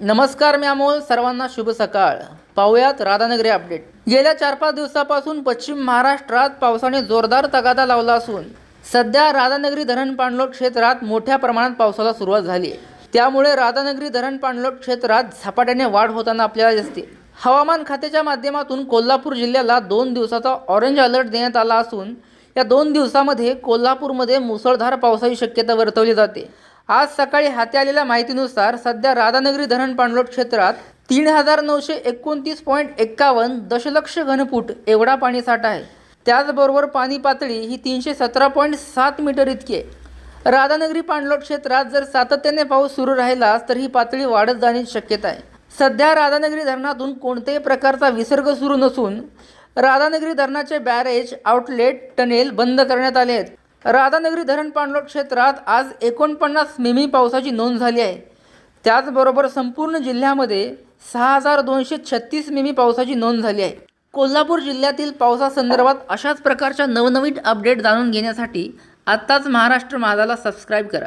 नमस्कार मी अमोल सर्वांना शुभ सकाळ. पाहुयात राधानगरी अपडेट. गेल्या चार पाच दिवसापासून पश्चिम महाराष्ट्रात पावसाने जोरदार तगादा लावला असून सध्या राधानगरी धरण पाणलोट क्षेत्रात मोठ्या प्रमाणात पावसाला सुरुवात झाली आहे. त्यामुळे राधानगरी धरण पाणलोट क्षेत्रात झपाट्याने वाढ होताना आपल्याला दिसते. हवामान खात्याच्या माध्यमातून कोल्हापूर जिल्ह्याला दोन दिवसाचा ऑरेंज अलर्ट देण्यात आला असून या दोन दिवसामध्ये कोल्हापूरमध्ये मुसळधार पावसाची शक्यता वर्तवली जाते. आज सकाळी हाती आलेल्या माहितीनुसार सध्या राधानगरी धरण पाणलोट क्षेत्रात तीन हजार नऊशे एकोणतीस पॉईंट एक्कावन्न दशलक्ष घनफूट एवढा पाणीसाठा आहे. त्याचबरोबर पाणी पातळी ही तीनशे सतरा पॉईंट सात मीटर इतकी आहे. राधानगरी पाणलोट क्षेत्रात जर सातत्याने पाऊस सुरू राहिलाच तर ही पातळी वाढत जाण्याची शक्यता आहे. सध्या राधानगरी धरणातून कोणत्याही प्रकारचा विसर्ग सुरू नसून राधानगरी धरणाचे बॅरेज आउटलेट टनेल बंद करण्यात आले आहेत. राधानगरी धरण पाणलोट क्षेत्रात आज एकोणपन्नास मिमी पावसाची नोंद झाली आहे. त्याचबरोबर संपूर्ण जिल्ह्यामध्ये सहा हजार दोनशे छत्तीस मिमी पावसाची नोंद झाली आहे. कोल्हापूर जिल्ह्यातील पावसासंदर्भात अशाच प्रकारच्या नवनवीन अपडेट जाणून घेण्यासाठी आत्ताच महाराष्ट्र माझाला सबस्क्राईब करा.